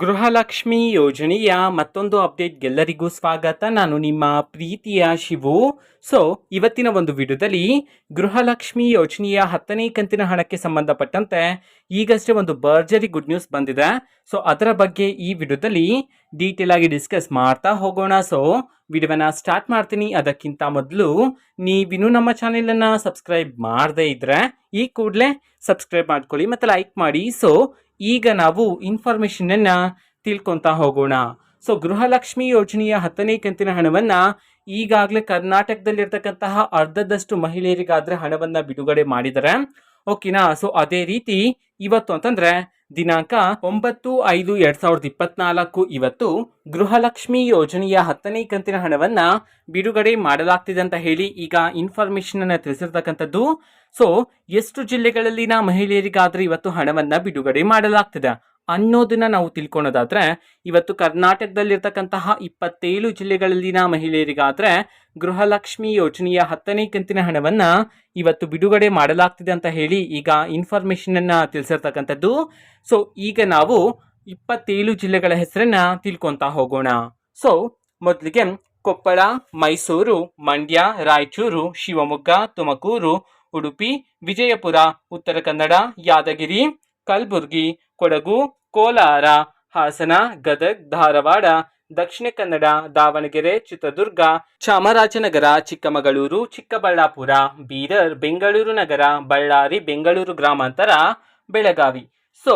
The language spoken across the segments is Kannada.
ಗೃಹಲಕ್ಷ್ಮಿ ಯೋಜನೆಯ ಮತ್ತೊಂದು ಅಪ್ಡೇಟ್ ಎಲ್ಲರಿಗೂ ಸ್ವಾಗತ. ನಾನು ನಿಮ್ಮ ಪ್ರೀತಿಯ ಶಿವು. ಸೊ ಇವತ್ತಿನ ಒಂದು ವಿಡಿಯೋದಲ್ಲಿ ಗೃಹಲಕ್ಷ್ಮಿ ಯೋಜನೆಯ ಹತ್ತನೇ ಕಂತಿನ ಹಣಕ್ಕೆ ಸಂಬಂಧಪಟ್ಟಂತೆ ಈಗಷ್ಟೇ ಒಂದು ಬರ್ಜರಿ ಗುಡ್ ನ್ಯೂಸ್ ಬಂದಿದೆ. ಸೊ ಅದರ ಬಗ್ಗೆ ಈ ವಿಡಿಯೋದಲ್ಲಿ ಡೀಟೇಲ್ ಆಗಿ ಡಿಸ್ಕಸ್ ಮಾಡ್ತಾ ಹೋಗೋಣ. ಸೊ ವಿಡಿಯೋನ ಸ್ಟಾರ್ಟ್ ಮಾಡ್ತೀನಿ. ಅದಕ್ಕಿಂತ ಮೊದಲು ನೀವಿನ್ನೂ ನಮ್ಮ ಚಾನೆಲನ್ನು ಸಬ್ಸ್ಕ್ರೈಬ್ ಮಾಡದೇ ಇದ್ರೆ ಈ ಕೂಡಲೇ ಸಬ್ಸ್ಕ್ರೈಬ್ ಮಾಡ್ಕೊಳ್ಳಿ ಮತ್ತು ಲೈಕ್ ಮಾಡಿ. ಸೊ ಈಗ ನಾವು ಇನ್ಫಾರ್ಮೇಷನನ್ನು ತಿಳ್ಕೊತಾ ಹೋಗೋಣ. ಸೊ ಗೃಹಲಕ್ಷ್ಮಿ ಯೋಜನೆಯ ಹತ್ತನೇ ಕಂತಿನ ಹಣವನ್ನು ಈಗಾಗಲೇ ಕರ್ನಾಟಕದಲ್ಲಿರ್ತಕ್ಕಂತಹ ಅರ್ಧದಷ್ಟು ಮಹಿಳೆಯರಿಗಾದ್ರೆ ಹಣವನ್ನು ಬಿಡುಗಡೆ ಮಾಡಿದ್ದಾರೆ. ಓಕೆನಾ ಸೊ ಅದೇ ರೀತಿ ಇವತ್ತು ಅಂತಂದ್ರೆ ದಿನಾಂಕ ಒಂಬತ್ತು ಐದು ಎರಡ್ ಸಾವಿರದ ಇಪ್ಪತ್ನಾಲ್ಕು. ಇವತ್ತು ಗೃಹಲಕ್ಷ್ಮಿ ಯೋಜನೆಯ ಹತ್ತನೇ ಕಂತಿನ ಹಣವನ್ನ ಬಿಡುಗಡೆ ಮಾಡಲಾಗ್ತಿದೆ ಅಂತ ಹೇಳಿ ಈಗ ಇನ್ಫಾರ್ಮೇಶನ್ ಅನ್ನ ತಿಳಿಸಿರ್ತಕ್ಕಂಥದ್ದು. ಸೊ ಎಷ್ಟು ಜಿಲ್ಲೆಗಳಲ್ಲಿನ ಮಹಿಳೆಯರಿಗಾದ್ರೆ ಇವತ್ತು ಹಣವನ್ನ ಬಿಡುಗಡೆ ಮಾಡಲಾಗ್ತಿದೆ. ಅನ್ನೋದನ್ನ ನಾವು ತಿಳ್ಕೊಳೋದಾದ್ರೆ, ಇವತ್ತು ಕರ್ನಾಟಕದಲ್ಲಿರ್ತಕ್ಕಂತಹ ಇಪ್ಪತ್ತೇಳು ಜಿಲ್ಲೆಗಳಲ್ಲಿನ ಮಹಿಳೆಯರಿಗಾದ್ರೆ ಗೃಹಲಕ್ಷ್ಮಿ ಯೋಜನೆಯ ಹತ್ತನೇ ಕಂತಿನ ಹಣವನ್ನ ಇವತ್ತು ಬಿಡುಗಡೆ ಮಾಡಲಾಗ್ತಿದೆ ಅಂತ ಹೇಳಿ ಈಗ ಇನ್ಫಾರ್ಮೇಶನ್ ಅನ್ನ ತಿಳಿಸಿರ್ತಕ್ಕಂಥದ್ದು. ಸೊ ಈಗ ನಾವು ಇಪ್ಪತ್ತೇಳು ಜಿಲ್ಲೆಗಳ ಹೆಸರನ್ನ ತಿಳ್ಕೊತಾ ಹೋಗೋಣ. ಸೊ ಮೊದಲಿಗೆ ಕೊಪ್ಪಳ, ಮೈಸೂರು, ಮಂಡ್ಯ, ರಾಯಚೂರು, ಶಿವಮೊಗ್ಗ, ತುಮಕೂರು, ಉಡುಪಿ, ವಿಜಯಪುರ, ಉತ್ತರ ಕನ್ನಡ, ಯಾದಗಿರಿ, ಕಲಬುರಗಿ ಕೊಡಗು, ಕೋಲಾರ, ಹಾಸನ, ಗದಗ್, ಧಾರವಾಡ, ದಕ್ಷಿಣ ಕನ್ನಡ, ದಾವಣಗೆರೆ, ಚಿತ್ರದುರ್ಗ, ಚಾಮರಾಜನಗರ, ಚಿಕ್ಕಮಗಳೂರು, ಚಿಕ್ಕಬಳ್ಳಾಪುರ, ಬೀದರ್, ಬೆಂಗಳೂರು ನಗರ, ಬಳ್ಳಾರಿ, ಬೆಂಗಳೂರು ಗ್ರಾಮಾಂತರ, ಬೆಳಗಾವಿ. ಸೊ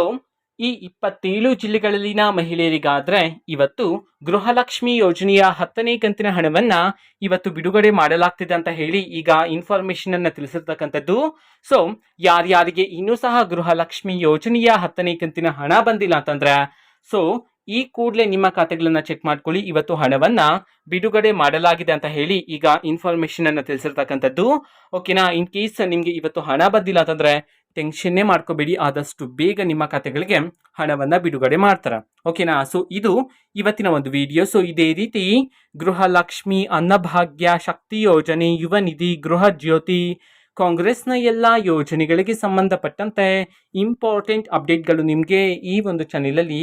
ಈ ಇಪ್ಪತ್ತೇಳು ಜಿಲ್ಲೆಗಳಲ್ಲಿನ ಮಹಿಳೆಯರಿಗಾದ್ರೆ ಇವತ್ತು ಗೃಹಲಕ್ಷ್ಮಿ ಯೋಜನೆಯ ಹತ್ತನೇ ಕಂತಿನ ಹಣವನ್ನ ಇವತ್ತು ಬಿಡುಗಡೆ ಮಾಡಲಾಗ್ತಿದೆ ಅಂತ ಹೇಳಿ ಈಗ ಇನ್ಫಾರ್ಮೇಶನ್ ಅನ್ನ ತಿಳಿಸಿರ್ತಕ್ಕಂಥದ್ದು. ಸೊ ಯಾರ್ಯಾರಿಗೆ ಇನ್ನೂ ಸಹ ಗೃಹಲಕ್ಷ್ಮಿ ಯೋಜನೆಯ ಹತ್ತನೇ ಕಂತಿನ ಹಣ ಬಂದಿಲ್ಲ ಅಂತಂದ್ರೆ ಸೊ ಈ ಕೂಡಲೇ ನಿಮ್ಮ ಖಾತೆಗಳನ್ನು ಚೆಕ್ ಮಾಡ್ಕೊಳ್ಳಿ. ಇವತ್ತು ಹಣವನ್ನ ಬಿಡುಗಡೆ ಮಾಡಲಾಗಿದೆ ಅಂತ ಹೇಳಿ ಈಗ ಇನ್ಫಾರ್ಮೇಶನ್ ಅನ್ನು ತಿಳಿಸಿರ್ತಕ್ಕಂಥದ್ದು. ಓಕೆನಾ ಇನ್ ಕೇಸ್ ನಿಮಗೆ ಇವತ್ತು ಹಣ ಬಂದಿಲ್ಲ ಅಂತಂದ್ರೆ ಟೆನ್ಷನ್ನೇ ಮಾಡ್ಕೋಬೇಡಿ. ಆದಷ್ಟು ಬೇಗ ನಿಮ್ಮ ಖಾತೆಗಳಿಗೆ ಹಣವನ್ನ ಬಿಡುಗಡೆ ಮಾಡ್ತಾರೆ. ಓಕೆನಾ ಸೊ ಇದು ಇವತ್ತಿನ ಒಂದು ವಿಡಿಯೋ ಸೊ ಇದೇ ರೀತಿ ಗೃಹಲಕ್ಷ್ಮಿ ಅನ್ನಭಾಗ್ಯ ಶಕ್ತಿ ಯೋಜನೆ, ಯುವ ನಿಧಿ, ಗೃಹ ಜ್ಯೋತಿ, ಕಾಂಗ್ರೆಸ್ನ ಎಲ್ಲ ಯೋಜನೆಗಳಿಗೆ ಸಂಬಂಧಪಟ್ಟಂತೆ ಇಂಪಾರ್ಟೆಂಟ್ ಅಪ್ಡೇಟ್ಗಳು ನಿಮಗೆ ಈ ಒಂದು ಚಾನೆಲಲ್ಲಿ